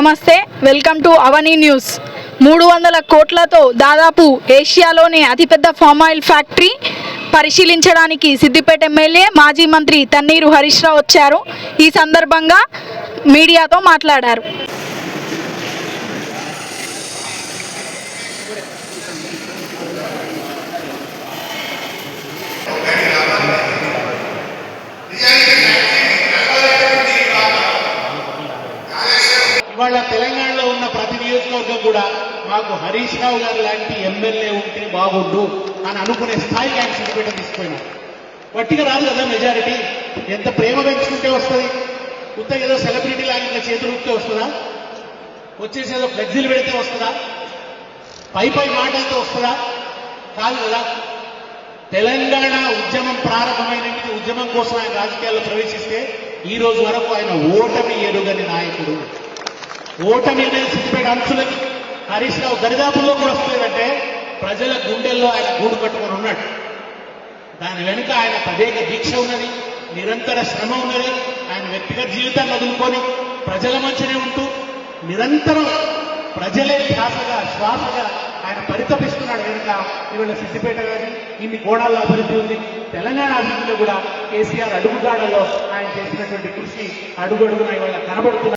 నమస్తే welcome to Avani news. మూడు వందల కోట్లతో దాదాపు ఏషియాలోనే అతిపెద్ద ఫామ్ ఆయిల్ ఫ్యాక్టరీ పరిశీలించడానికి సిద్దిపేట ఎమ్మెల్యే మాజీ మంత్రి తన్నీరు హరీష్ రావు వచ్చారు. ఈ సందర్భంగా మీడియాతో మాట్లాడారు. ఇవాళ తెలంగాణలో ఉన్న ప్రతి నియోజకవర్గం కూడా మాకు హరీష్ రావు గారు లాంటి ఎమ్మెల్యే ఉంటే బాగుండు అని అనుకునే స్థాయికి ఆయన సిద్దిపేట తీసుకుపోయినారు. వట్టిగా రాదు కదా మెజారిటీ? ఎంత ప్రేమ పెంచుకుంటే వస్తుంది? ఉత్త ఏదో సెలబ్రిటీ లాగా ఇట్లా చేతులు ఉంటే వస్తుందా? వచ్చేసి ఏదో ఫ్లెక్సీలు పెడితే వస్తుందా? పై పై మాటలతో వస్తుందా? కాదు కదా. తెలంగాణ ఉద్యమం ప్రారంభమైన ఉద్యమం కోసం ఆయన రాజకీయాల్లో ప్రవేశిస్తే ఈ రోజు వరకు ఆయన ఓటమి ఎరుగని నాయకుడు ఓటమి మీద సిక్స్ ప్యాక్ అంచులకి హరీష్ రావు దరిదాపుల్లో కూడా వస్తుందంటే ప్రజల గుండెల్లో ఆయన గూడు కట్టుకొని ఉన్నాడు. దాని వెనుక ఆయన తదేక దీక్ష ఉన్నది నిరంతర శ్రమ ఉన్నది ఆయన వ్యక్తిగత జీవితాన్ని వదులుకొని ప్రజల మధ్యనే ఉంటూ నిరంతరం ప్రజలే ధ్యాసగా శ్వాసగా ఆయన పరితపిస్తున్నాడు. కనుక ఇవాళ సిద్దిపేట కానీ ఇన్ని కోణాల్లో అభివృద్ధి ఉంది. తెలంగాణ అభివృద్ధిలో కూడా కేసీఆర్ అడుగుదాడలో ఆయన చేసినటువంటి కృషి అడుగడుగున ఇవాళ కనబడుతున్నారు